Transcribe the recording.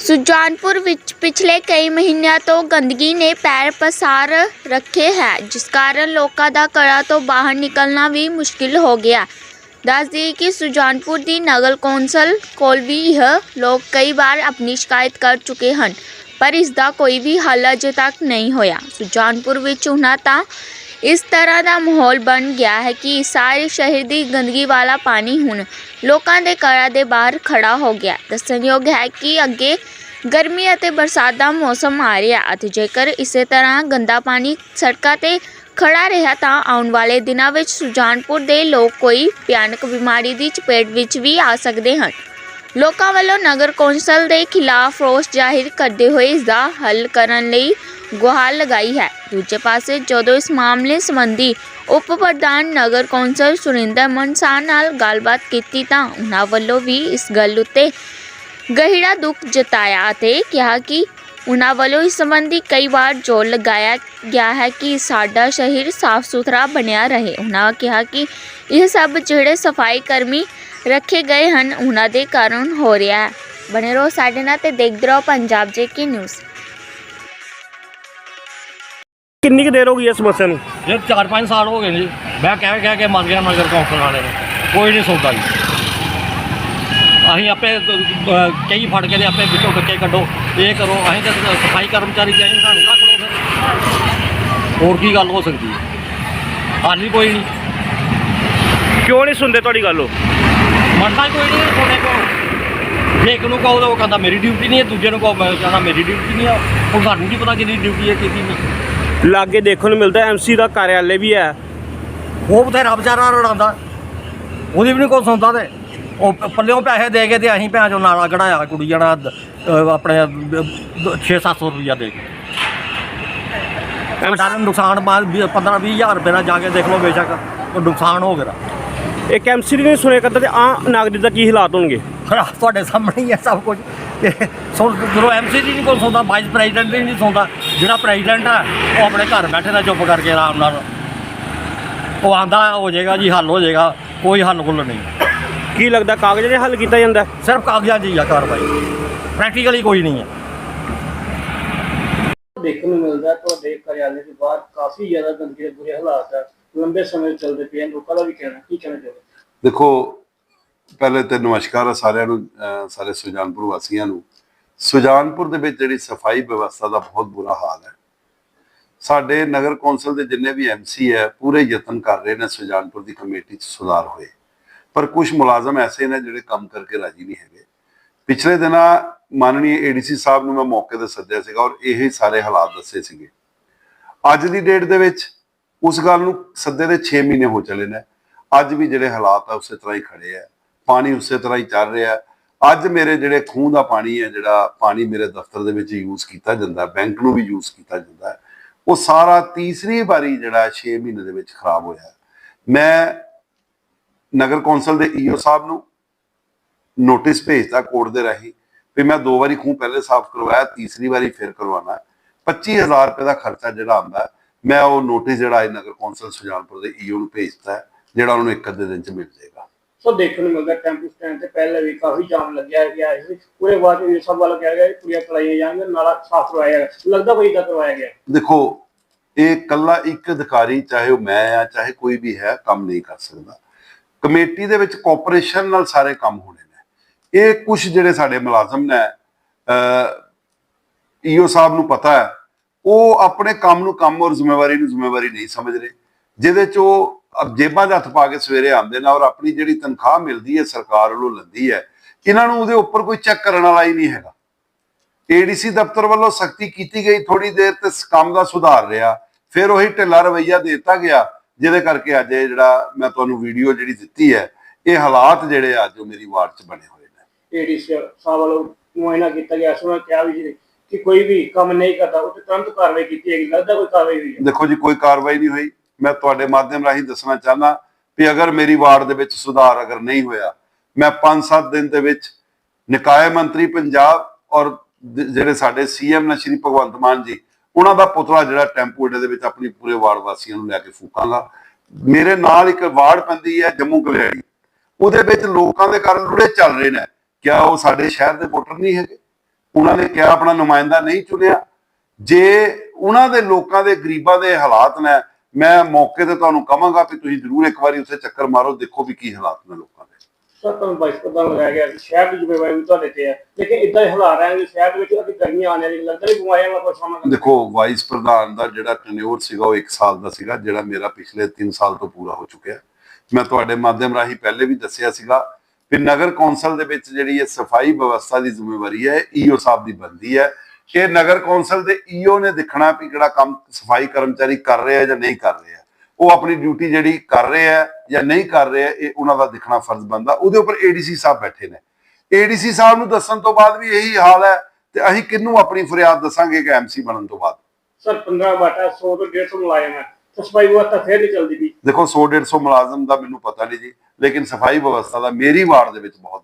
ਸੁਜਾਨਪੁਰ ਵਿੱਚ ਪਿਛਲੇ ਕਈ ਮਹੀਨਿਆਂ ਤੋਂ ਗੰਦਗੀ ਨੇ ਪੈਰ ਪਸਾਰ ਰੱਖੇ ਹੈ ਜਿਸ ਕਾਰਨ ਲੋਕਾਂ ਦਾ ਘਰਾਂ ਤੋਂ ਬਾਹਰ ਨਿਕਲਣਾ ਵੀ ਮੁਸ਼ਕਿਲ ਹੋ ਗਿਆ ਦੱਸ ਦਈਏ ਕਿ ਸੁਜਾਨਪੁਰ ਦੀ ਨਗਰ ਕੌਂਸਲ ਕੋਲ ਵੀ ਇਹ ਲੋਕ ਕਈ ਵਾਰ ਆਪਣੀ ਸ਼ਿਕਾਇਤ ਕਰ ਚੁੱਕੇ ਹਨ ਪਰ ਇਸ ਦਾ ਕੋਈ ਵੀ ਹੱਲ ਅਜੇ ਤੱਕ ਨਹੀਂ ਹੋਇਆ ਸੁਜਾਨਪੁਰ ਵਿੱਚ ਉਹਨਾਂ ਤਾਂ ਇਸ ਤਰ੍ਹਾਂ ਦਾ ਮਾਹੌਲ ਬਣ ਗਿਆ ਹੈ ਕਿ ਸਾਰੇ ਸ਼ਹਿਰ ਦੀ ਗੰਦਗੀ ਵਾਲਾ ਪਾਣੀ ਹੁਣ ਲੋਕਾਂ ਦੇ ਘਰਾਂ ਦੇ ਬਾਹਰ ਖੜਾ ਹੋ ਗਿਆ। ਦੱਸਣਯੋਗ ਹੈ ਕਿ ਅੱਗੇ ਗਰਮੀ ਅਤੇ ਬਰਸਾਤ ਦਾ ਮੌਸਮ ਆ ਰਿਹਾ ਅਤੇ ਜੇਕਰ ਇਸੇ ਤਰ੍ਹਾਂ ਗੰਦਾ ਪਾਣੀ ਸੜਕਾਂ ਤੇ ਖੜਾ ਰਿਹਾ ਤਾਂ ਆਉਣ ਵਾਲੇ ਦਿਨਾਂ ਵਿੱਚ ਸੁਜਾਨਪੁਰ ਦੇ ਲੋਕ ਕੋਈ ਭਿਆਨਕ ਬਿਮਾਰੀ ਦੀ ਚਪੇਟ ਵਿੱਚ ਵੀ ਆ ਸਕਦੇ ਹਨ। ਲੋਕਾਂ ਵੱਲੋਂ ਨਗਰ ਕੌਂਸਲ ਦੇ ਖਿਲਾਫ ਰੋਸ ਜ਼ਾਹਿਰ ਕਰਦੇ ਹੋਏ ਇਸ ਦਾ ਹੱਲ ਕਰਨ ਲਈ ਗੁਹਾਰ ਲਗਾਈ ਹੈ। ਦੂਜੇ ਪਾਸੇ ਜਦੋਂ ਇਸ ਮਾਮਲੇ ਸੰਬੰਧੀ ਉਪ ਪ੍ਰਧਾਨ ਨਗਰ ਕੌਂਸਲ ਸੁਰਿੰਦਰ ਮਨਸਾ ਨਾਲ ਗੱਲਬਾਤ ਕੀਤੀ ਤਾਂ ਉਹਨਾਂ ਵੱਲੋਂ ਵੀ ਇਸ ਗੱਲ ਉੱਤੇ ਗਹਿਰਾ ਦੁੱਖ ਜਤਾਇਆ ਅਤੇ ਕਿਹਾ ਕਿ ਉਹਨਾਂ ਵੱਲੋਂ ਇਸ ਸੰਬੰਧੀ ਕਈ ਵਾਰ ਜ਼ੋਰ ਲਗਾਇਆ ਗਿਆ ਹੈ ਕਿ ਸਾਡਾ ਸ਼ਹਿਰ ਸਾਫ਼ ਸੁਥਰਾ ਬਣਿਆ ਰਹੇ। ਉਹਨਾਂ ਕਿਹਾ ਕਿ ਇਹ ਸਭ ਜਿਹੜੇ ਸਫ਼ਾਈ ਕਰਮੀ ਰੱਖੇ ਗਏ ਹਨ ਉਹਨਾਂ ਦੇ ਕਾਰਨ ਹੋ ਰਿਹਾ ਹੈ। ਬਣੇ ਰਹੋ ਸਾਡੇ ਨਾਲ ਤੇ ਦੇਖਦੇ ਰਹੋ ਪੰਜਾਬ ਜੇ ਕੀ ਨਿਊਜ਼ ਕਿੰਨੀ ਕੁ ਦੇਰ ਹੋ ਗਈ ਇਸ ਸਮੱਸਿਆ ਨੂੰ? ਜੇ 4-5 ਸਾਲ ਹੋ ਗਏ ਜੀ। ਮੈਂ ਕਹਿ ਕਹਿ ਕੇ ਮਰ ਗਿਆ ਨਗਰ ਕੌਂਸਲ ਵਾਲੇ ਨੇ। ਕੋਈ ਨਹੀਂ ਸੁਣਦਾ ਜੀ। ਅਸੀਂ ਆਪੇ ਅਹ, ਕਈ ਫੜ ਕੇ ਤੇ ਆਪੇ ਵਿੱਚੋਂ ਬੱਚੇ ਕੱਢੋ। ਇਹ ਕਰੋ ਅਸੀਂ ਤਾਂ ਸਫ਼ਾਈ ਕਰਮਚਾਰੀ ਚਾਹੀਦੇ ਸਾਨੂੰ ਰੱਖ ਲਓ ਫਿਰ। ਹੋਰ ਕੀ ਗੱਲ ਹੋ ਸਕਦੀ ਹੈ? ਹਾਲ ਹੀ ਕੋਈ ਨਹੀਂ। ਕਿਉਂ ਨਹੀਂ ਸੁਣਦੇ ਤੁਹਾਡੀ ਗੱਲ ਉਹ? ਮੰਨਦਾ ਹੀ ਕੋਈ ਨਹੀਂ ਤੁਹਾਡੇ ਕੋਲ। ਜੇ ਇੱਕ ਨੂੰ ਕਹੋ ਤਾਂ ਉਹ ਕਹਿੰਦਾ ਮੇਰੀ ਡਿਊਟੀ ਨਹੀਂ ਹੈ ਦੂਜੇ ਨੂੰ ਕਹੋ ਮੈਂ ਕਹਿੰਦਾ ਮੇਰੀ ਡਿਊਟੀ ਨਹੀਂ ਹੈ। ਹੁਣ ਸਾਨੂੰ ਕੀ ਪਤਾ ਕਿਹਦੀ ਡਿਊਟੀ ਹੈ ਕਿਹਦੀ ਨਹੀਂ। ਲਾਗੇ ਦੇਖਣ ਨੂੰ ਮਿਲਦਾ ਐਮਸੀ ਦਾ ਕਾਰਿਆਲੇ ਵੀ ਹੈ। ਉਹ ਬਥੇਰਾ ਵਿਚਾਰਾ ਰੜਾਉਂਦਾ। ਉਹਦੀ ਵੀ ਨਹੀਂ ਕੋਈ ਸੁਣਦਾ ਤੇ। ਉਹ ਪ- ਪੱਲਿਓਂ ਪੈਸੇ ਦੇ ਕੇ ਤੇ ਅਸੀਂ ਭੈਣ ਚੋਂ ਨਾਲਾ ਕਢਾਇਆ ਕੁੜੀ ਜਣਾ ਆਪਣੇ 6-700 ਰੁਪਈਆ ਦੇ ਕੇ। ਸਾਡਾ ਨੁਕਸਾਨ ਬਾਅਦ 15 20000 ਰੁਪਏ ਦਾ ਜਾ ਕੇ ਦੇਖ ਲਓ ਬੇਸ਼ੱਕ। ਉਹ ਨੁਕਸਾਨ ਹੋ ਗਿਆ। ਇੱਕ ਐਮਸੀ ਨੇ ਨਹੀਂ ਸੁਣਿਆ ਕਰਦਾ ਤੇ ਆ ਨਾਗਰਿਕ ਦਾ ਕੀ ਹਾਲਾਤ ਹੋਣਗੇ? ਖਰਾ ਤੁਹਾਡੇ ਸਾਹਮਣੇ ਹੀ ਹੈ ਸਭ ਕੁਝ। ਤੇ ਸੁਣ ਜਦੋਂ ਐਮਸੀ ਦੀ ਨਹੀਂ ਕੋਈ ਸੁਣਦਾ ਵਾਈਸ ਪ੍ਰੈਜ਼ੀਡੈਂਟ ਦੀ ਨਹੀਂ ਸੁਣਦਾ ਜਿਹੜਾ ਪ੍ਰੈਜ਼ੀਡੈਂਟ ਆ ਉਹ ਆਪਣੇ ਘਰ ਬੈਠੇ ਦਾ ਚੁੱਪ ਕਰਕੇ ਆਰਾਮ ਨਾਲ। ਉਹ ਆਂਦਾ ਹੋ ਜਾਏਗਾ ਜੀ ਹੱਲ ਹੋ ਜਾਏਗਾ ਕੋਈ ਹੱਲ ਗੁੱਲ ਨਹੀਂ। ਕੀ ਲੱਗਦਾ ਕਾਗਜ਼ ਦੇ ਹੱਲ ਕੀਤਾ ਜਾਂਦਾ? ਸਿਰਫ ਕਾਗਜ਼ਾਂ 'ਚ ਹੀ ਆ ਕਾਰਵਾਈ। ਪ੍ਰੈਕਟੀਕਲੀ ਕੋਈ ਨਹੀਂ ਹੈ ਦੇਖਣ ਨੂੰ ਮਿਲਦਾ ਤੁਹਾਡੇ ਕਾਰਿਆਲੇ ਦੇ ਬਾਹਰ ਕਾਫੀ ਜ਼ਿਆਦਾ ਗੰਦਗੀ ਦੇ ਬੁਰੇ ਹਾਲਾਤ ਹੈ ਲੰਬੇ ਸਮੇਂ ਚੱਲਦੇ ਪਏ ਹਨ ਲੋਕਾਂ ਦਾ ਵੀ ਕਹਿਣਾ, ਕੀ ਕਹਿਣਾ ਚਾਹੁੰਦੇ ਦੇਖੋ, ਪਹਿਲੇ ਤੇ ਨਮਸਕਾਰ ਆ ਸਾਰਿਆਂ ਨੂੰ, ਅਹ ਸਾਰੇ ਸੁਜਾਨਪੁਰ ਵਾਸੀਆਂ ਨੂੰ। ਸੁਜਾਨਪੁਰ ਦੇ ਵਿੱਚ ਜਿਹੜੀ ਸਫ਼ਾਈ ਵਿਵਸਥਾ ਦਾ ਬਹੁਤ ਬੁਰਾ ਹਾਲ ਹੈ। ਸਾਡੇ ਨਗਰ ਕੌਂਸਲ ਦੇ ਜਿੰਨੇ ਵੀ ਐਮਸੀ ਹੈ, ਪੂਰੇ ਯਤਨ ਕਰ ਰਹੇ ਨੇ ਸੁਜਾਨਪੁਰ ਦੀ ਕਮੇਟੀ 'ਚ ਸੁਧਾਰ ਹੋਏ। ਪਰ ਕੁਝ ਮੁਲਾਜ਼ਮ ਐਸੇ ਨੇ ਜਿਹੜੇ ਕੰਮ ਕਰਕੇ ਰਾਜੀ ਨਹੀਂ ਹੈਗੇ। ਪਿਛਲੇ ਦਿਨਾਂ ਮਾਨনীय ਏਡੀਸੀ ਸਾਹਿਬ ਨੂੰ ਮੈਂ ਮੌਕੇ ਤੇ ਸੱਦਿਆ ਸੀਗਾ ਔਰ ਇਹ ਸਾਰੇ ਹਾਲਾਤ ਦੱਸੇ ਸੀਗੇ। ਅੱਜ ਦੀ ਡੇਟ ਦੇ ਵਿੱਚ ਉਸ ਗੱਲ ਨੂੰ ਸੱਦੇ ਦੇ 6 ਮਹੀਨੇ ਹੋ ਚਲੇ ਨੇ। ਅੱਜ ਵੀ ਜਿਹੜੇ ਹਾਲਾਤ ਆ ਉਸੇ ਤਰ੍ਹਾਂ ਹੀ ਖੜੇ ਆ। ਪਾਣੀ ਉਸੇ ਤਰ੍ਹਾਂ ਹੀ ਚੱਲ ਰਿਹਾ। ਅੱਜ ਮੇਰੇ ਜਿਹੜੇ ਖੂਹ ਦਾ ਪਾਣੀ ਹੈ ਜਿਹੜਾ ਪਾਣੀ ਮੇਰੇ ਦਫ਼ਤਰ ਦੇ ਵਿੱਚ ਯੂਜ਼ ਕੀਤਾ ਜਾਂਦਾ, ਬੈਂਕ ਨੂੰ ਵੀ ਯੂਜ਼ ਕੀਤਾ ਜਾਂਦਾ, ਉਹ ਸਾਰਾ ਤੀਸਰੀ ਵਾਰੀ ਜਿਹੜਾ 6 ਮਹੀਨੇ ਦੇ ਵਿੱਚ ਖਰਾਬ ਹੋਇਆ। ਮੈਂ ਨਗਰ ਕੌਂਸਲ ਦੇ ਈਓ ਸਾਹਿਬ ਨੂੰ ਨੋਟਿਸ ਭੇਜਤਾ ਕੋਰਟ ਦੇ ਰਾਹੀਂ ਵੀ ਮੈਂ ਦੋ ਵਾਰੀ ਖੂਹ ਪਹਿਲੇ ਸਾਫ਼ ਕਰਵਾਇਆ, ਤੀਸਰੀ ਵਾਰੀ ਫਿਰ ਕਰਵਾਉਣਾ। ਹੈ 25000 ਰੁਪਏ ਦਾ ਖਰਚਾ ਜਿਹੜਾ ਆਉਂਦਾ ਮੈਂ ਉਹ ਨੋਟਿਸ ਜਿਹੜਾ ਹੈ ਨਗਰ ਕੌਂਸਲ ਸੁਜਾਨਪੁਰ ਦੇ ਈਓ ਨੂੰ ਭੇਜਤਾ ਹੈ, ਜਿਹੜਾ ਉਹਨਾਂ ਇੱਕ ਅੱਧੇ ਦਿਨ ਚ ਮਿਲ ਜਾਏਗਾ। ਸੋ ਦੇਖਣ ਨੂੰ ਮਿਲਦਾ ਟੈਂਪੂ ਸਟੈਂਡ ਤੇ ਪਹਿਲੇ ਵੀ ਕਾਫੀ ਜਾਮ ਲੱਗਿਆ ਗਿਆ ਹੈ। ਪੂਰੇ ਬਾਅਦ ਇਹ ਸਭ ਵੱਲ ਕਿਹਾ ਗਿਆ ਕਿ ਪੂਰੀਆਂ ਕਲਾਈਆਂ ਜਾਣਗੀਆਂ ਨਾਲਾ ਸਾਫ਼ ਕਰਵਾਇਆ ਗਿਆ। ਲੱਗਦਾ ਕੋਈ ਇਦਾਂ ਕਰਵਾਇਆ ਗਿਆ। ਦੇਖੋ ਇਹ ਕੱਲਾ ਇੱਕ ਅਧਿਕਾਰੀ ਚਾਹੇ ਉਹ ਮੈਂ ਆ ਚਾਹੇ ਕੋਈ ਵੀ ਹੈ ਕੰਮ ਨਹੀਂ ਕਰ ਸਕਦਾ। ਕਮੇਟੀ ਦੇ ਵਿੱਚ ਕੋਆਪਰੇਸ਼ਨ ਨਾਲ ਸਾਰੇ ਕੰਮ ਹੋਣੇ ਨੇ। ਇਹ ਕੁਝ ਜਿਹੜੇ ਸਾਡੇ ਮੁਲਾਜ਼ਮ ਨੇ ਈਓ ਸਾਹਿਬ ਨੂੰ ਪਤਾ ਹੈ ਉਹ ਆਪਣੇ ਕੰਮ ਨੂੰ ਕੰਮ ਔਰ ਜ਼ਿੰਮੇਵਾਰੀ ਨੂੰ ਜ਼ਿੰਮੇਵਾਰੀ ਨਹੀਂ ਸਮਝ ਰਹੇ। ਜਿਹਦੇ ਚ ਉਹ ਜੇਬਾਂ 'ਚ ਹੱਥ ਪਾ ਕੇ ਸਵੇਰੇ ਆਉਂਦੇ ਨੇ ਔਰ ਆਪਣੀ ਜਿਹੜੀ ਤਨਖਾਹ ਮਿਲਦੀ ਹੈ ਸਰਕਾਰ ਵੱਲੋਂ ਲੈਂਦੀ ਹੈ, ਇਹਨਾਂ ਨੂੰ ਉਹਦੇ ਉੱਪਰ ਕੋਈ ਚੈੱਕ ਕਰਨ ਵਾਲਾ ਹੀ ਨਹੀਂ ਹੈਗਾ। ਏਡੀਸੀ ਦਫ਼ਤਰ ਵੱਲੋਂ ਸਖਤੀ ਕੀਤੀ ਗਈ ਥੋੜੀ ਦੇਰ ਤੇ ਕੰਮ ਦਾ ਸੁਧਾਰ ਰਿਹਾ, ਫਿਰ ਉਹੀ ਢਿੱਲਾ ਰਵਈਆ ਦੇ ਦਿੱਤਾ ਗਿਆ, ਜਿਹਦੇ ਕਰਕੇ ਅੱਜ ਇਹ ਜਿਹੜਾ ਮੈਂ ਤੁਹਾਨੂੰ ਵੀਡੀਓ ਜਿਹੜੀ ਦਿੱਤੀ ਹੈ, ਇਹ ਹਾਲਾਤ ਜਿਹੜੇ ਅੱਜ ਉਹ ਮੇਰੀ ਵਾਰਡ 'ਚ ਬਣੇ ਹੋਏ ਨੇ। ਏਡੀਸੀ ਸਾਹਿਬ ਵੱਲੋਂ ਮੁਆਇਨਾ ਕੀਤਾ ਗਿਆ ਸੋ ਕਿਹਾ ਵੀ ਕਿ ਕੋਈ ਵੀ ਕੰਮ ਨਹੀਂ ਕਰਦਾ, ਉਹ ਤੇ ਤੁਰੰਤ ਕਾਰਵਾਈ ਕੀਤੀ ਹੈਗੀ ਲੱਗਦਾ ਕੋਈ ਕਾਰਵਾਈ ਹੋਈ ਹੈ। ਦੇਖੋ ਜੀ, ਕੋਈ ਕਾਰਵਾਈ ਨਹੀਂ ਹੋਈ। ਮੈਂ ਤੁਹਾਡੇ ਮਾਧਿਅਮ ਰਾਹੀਂ ਦੱਸਣਾ ਚਾਹੁੰਦਾ ਵੀ ਅਗਰ ਮੇਰੀ ਵਾਰਡ ਦੇ ਵਿੱਚ ਸੁਧਾਰ ਅਗਰ ਨਹੀਂ ਹੋਇਆ, ਮੈਂ 5-7 ਦਿਨ ਦੇ ਵਿੱਚ ਨਿਕਾਏ ਮੰਤਰੀ ਪੰਜਾਬ ਔਰ ਜ- ਜਿਹੜੇ ਸਾਡੇ ਸੀਐਮ ਨੇ ਸ਼੍ਰੀ ਭਗਵੰਤ ਮਾਨ ਜੀ, ਉਹਨਾਂ ਦਾ ਪੁਤਲਾ ਜਿਹੜਾ ਟੈਂਪੂ ਅੱਡੇ ਦੇ ਵਿੱਚ ਆਪਣੀ ਪੂਰੇ ਵਾਰਡ ਵਾਸੀਆਂ ਨੂੰ ਲੈ ਕੇ ਫੂਕਾਂਗਾ। ਮੇਰੇ ਨਾਲ ਇੱਕ ਵਾਰਡ ਪੈਂਦੀ ਹੈ, ਜੰਮੂ ਕਲਿਆਣੀ ਉਹਦੇ ਵਿੱਚ ਲੋਕਾਂ ਦੇ ਕਾਰਨ ਲੁੜੇ ਚੱਲ ਰਹੇ ਨੇ। ਕਿਆ ਉਹ ਸਾਡੇ ਸ਼ਹਿਰ ਦੇ ਵੋਟਰ ਨਹੀਂ ਹੈਗੇ? ਉਹਨਾਂ ਨੇ ਕਿਹਾ ਆਪਣਾ ਨੁਮਾਇੰਦਾ ਨਹੀਂ ਚੁਣਿਆ। ਜੇ ਉਹਨਾਂ ਦੇ ਲੋਕਾਂ ਦੇ ਗਰੀਬਾਂ ਦੇ ਹਾਲਾਤ ਨੇ ਮੈਂ ਮੌਕੇ ਤੇ ਤੁਹਾਨੂੰ ਕਹਾਂਗਾ ਕਿ ਤੁਸੀਂ ਜ਼ਰੂਰ ਇੱਕ ਵਾਰੀ ਉੱਥੇ ਚੱਕਰ ਮਾਰੋ ਦੇਖੋ ਵੀ ਕੀ ਹਾਲਾਤ ਨੇ ਲੋਕਾਂ ਦੇ। ਸਰ ਤੁਹਾਨੂੰ ਵਾਈਸ ਪ੍ਰਧਾਨ ਲਗਾਇਆ ਗਿਆ ਕਿ ਸ਼ਹਿਰ ਦੀ ਜ਼ਿੰਮੇਵਾਰੀ ਵੀ ਤੁਹਾਡੇ ਤੇ ਹੈ। ਲੇਕਿਨ ਇਦਾਂ ਹੀ ਹਾਲਾਤ ਹੈ ਕਿ ਸ਼ਹਿਰ ਦੇ ਵਿੱਚ ਅभी ਗਰਮੀਆਂ ਆਉਣ ਵਾਲੀ ਲੱਗਦਾ ਨਹੀਂ ਬਿਮਾਰੀਆਂ ਦਾ ਕੋਈ ਸਾਹਮਣਾ ਕਰਨਾ ਦੇਖੋ ਵਾਈਸ ਪ੍ਰਧਾਨ ਦਾ ਜਿਹੜਾ ਟੈਨਿਓਰ ਸੀਗਾ ਉਹ 1 ਸਾਲ ਦਾ ਸੀਗਾ ਜਿਹੜਾ ਮੇਰਾ ਪਿਛਲੇ 3 ਸਾਲ ਤੋਂ ਪੂਰਾ ਹੋ ਚੁੱਕਿਆ। ਮੈਂ ਤੁਹਾਡੇ ਮਾਧਿਅਮ ਰਾਹੀਂ ਪਹਿਲੇ ਵੀ ਦੱਸਿਆ ਸੀਗਾ ਕਿ ਨਗਰ ਕੌਂਸਲ ਦੇ ਵਿੱਚ ਜਿਹੜੀ ਇਹ ਸਫ਼ਾਈ ਵਿਵਸਥਾ ਦੀ ਜ਼ਿੰਮੇਵਾਰੀ ਹੈ, ਈਓ ਸਾਹਿਬ ਦੀ ਬਣਦੀ ਹੈ। ਕਿ ਨਗਰ ਕੌਂਸਲ ਦੇ ਈਓ ਨੇ ਦੇਖਣਾ ਵੀ ਕਿਹੜਾ ਕੰਮ ਸਫ਼ਾਈ ਕਰਮਚਾਰੀ ਕਰ ਰਿਹਾ ਜਾਂ ਨਹੀਂ ਕਰ ਰਿਹਾ। ਉਹ ਆਪਣੀ ਡਿਊਟੀ ਜਿਹੜੀ ਕਰ ਰਿਹਾ ਹੈ ਜਾਂ ਨਹੀਂ ਕਰ ਰਿਹਾ ਇਹ ਉਹਨਾਂ ਦਾ ਦੇਖਣਾ ਫਰਜ਼ ਬਣਦਾ। ਉਹਦੇ ਉੱਪਰ ਏਡੀਸੀ ਸਾਹਿਬ ਬੈਠੇ ਨੇ। ਏਡੀਸੀ ਸਾਹਿਬ ਨੂੰ ਦੱਸਣ ਤੋਂ ਬਾਅਦ ਵੀ ਇਹੀ ਹਾਲ ਹੈ ਤੇ ਅਸੀਂ ਕਿਹਨੂੰ ਆਪਣੀ ਫਰਿਆਦ ਦੱਸਾਂਗੇ ਕਿ ਐਮਸੀ ਬਣਨ ਤੋਂ ਬਾਅਦ? ਸਰ 15 ਬਾਟਾ 100 ਤੋਂ 150 ਮੁਲਾਜ਼ਮ ਹੈ। ਤਾਂ ਸਫ਼ਾਈ ਵਿਵਸਥਾ ਫੇਰ ਨਹੀਂ ਚੱਲਦੀ ਵੀ ਦੇਖੋ 100 150 ਮੁਲਾਜ਼ਮ ਦਾ ਮੈਨੂੰ ਪਤਾ ਨਹੀਂ ਜੀ, ਲੇਕਿਨ ਸਫ਼ਾਈ ਵਿਵਸਥਾ ਦਾ ਮੇਰੀ ਵਾਰਡ ਦੇ ਵਿੱਚ ਬਹੁਤ